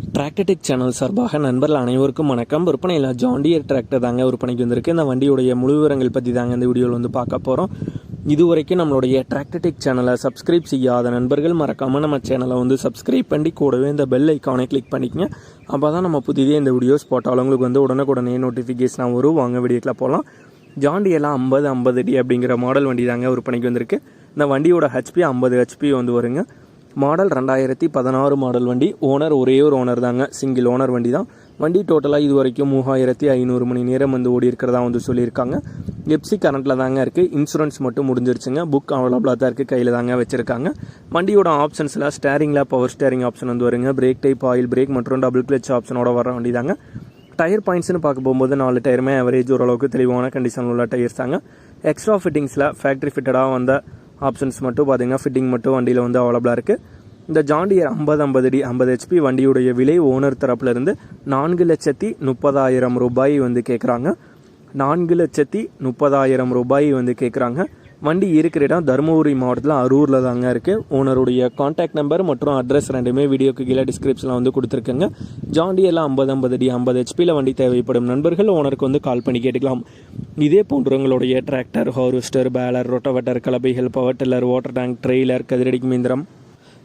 Tractor Tech channel சார்பாக நண்பர்கள் அனைவருக்கும் வணக்கம். விற்பனையில் ஜாண்டியர் டிராக்டர் தாங்க விற்பனைக்கு வந்திருக்கு. இந்த வண்டியுடைய முழு விவரங்கள் பற்றி தாங்க இந்த வீடியோவில் வந்து பார்க்க போகிறோம் இதுவரைக்கும் நம்மளுடைய டிராக்டர்டெக் சேனலை சப்ஸ்கிரைப் செய்யாத நண்பர்கள் மறக்காமல் நம்ம சேனலை வந்து சப்ஸ்கிரைப் பண்ணி கூடவே இந்த பெல் ஐக்கானை கிளிக் பண்ணிக்கங்க. அப்போ தான் நம்ம புதிதே இந்த வீடியோஸ் போட்டாலும் உங்களுக்கு வந்து உடனுக்குடனே நோட்டிஃபிகேஷன் வரும். வாங்க வீடியோக்கில் போகலாம் ஜாண்டியெல்லாம் ஐம்பது ஐம்பது அடி அப்படிங்கிற மாடல் வண்டி தாங்க விற்பனைக்கு வந்திருக்கு. இந்த வண்டியோட ஹெச்பி ஐம்பது ஹெச்பி வந்து வருங்க. மாடல் ரெண்டாயிரத்தி பதினாறு மாடல் வண்டி. ஓனர் ஒரே ஒரு ஓனர் தாங்க. சிங்கிள் ஓனர் வண்டி தான். வண்டி டோட்டலாக இது வரைக்கும் மூவாயிரத்தி ஐநூறு மணி நேரம் வந்து ஓடி இருக்கிறதா வந்து சொல்லியிருக்காங்க. எப்சி கரண்ட்டில் தாங்க இருக்குது இன்சூரன்ஸ் மட்டும் முடிஞ்சிருச்சுங்க. புக் அவைலபிளாக தான் இருக்குது கையில் தாங்க வச்சுருக்காங்க. வண்டியோட ஆப்ஷன்ஸில் ஸ்டேரிங்கில் பவர் ஸ்டேரிங் ஆப்ஷன் வந்து வருங்க. பிரேக் டைப் ஆயில் பிரேக் மற்றும் டபுள் கிளச் ஆப்ஷனோட வர வண்டி தாங்க. டயர் பாயிண்ட்ஸ்னு பார்க்க போகும்போது நாலு டயருமே ஆவரேஜ் ஓரளவுக்கு தெளிவான கண்டிஷன் உள்ள டயர்ஸ் தாங்க. எக்ஸ்ட்ரா ஃபிட்டிங்ஸில் ஃபேக்ட்ரி ஃபிட்டடாக வந்த ஆப்ஷன்ஸ் மட்டும் பார்த்தீங்கன்னா ஃபிட்டிங் மட்டும் வண்டியில் வந்து அவைலபிளாக இருக்குது இந்த ஜாண்டியர் ஐம்பது ஐம்பது டி ஐம்பது ஹெச்பி வண்டியுடைய விலை ஓனர் தரப்புலேருந்து நான்கு லட்சத்தி முப்பதாயிரம் ரூபாய் வந்து கேட்குறாங்க நான்கு லட்சத்தி முப்பதாயிரம் ரூபாய் வந்து கேட்குறாங்க வண்டி இருக்கிற இடம் தருமபுரி மாவட்டத்தில் அரூரில் தாங்க இருக்குது ஓனருடைய காண்டாக்ட் நம்பர் மற்றும் அட்ரஸ் ரெண்டுமே வீடியோக்கு கீழே டிஸ்கிரிப்ஷனில் வந்து கொடுத்துருக்கேங்க. ஜாண்டியெல்லாம் ஐம்பது ஐம்பது டி ஐம்பது ஹெச்பியில் வண்டி தேவைப்படும் நண்பர்கள். ஓனருக்கு வந்து கால் பண்ணி கேட்டுக்கலாம். இதே போன்று உங்களுடைய tractor harvester baler rotavator கலப்பைகள் power tiller water tank trailer கதிரடிக்கு மிந்திரம்.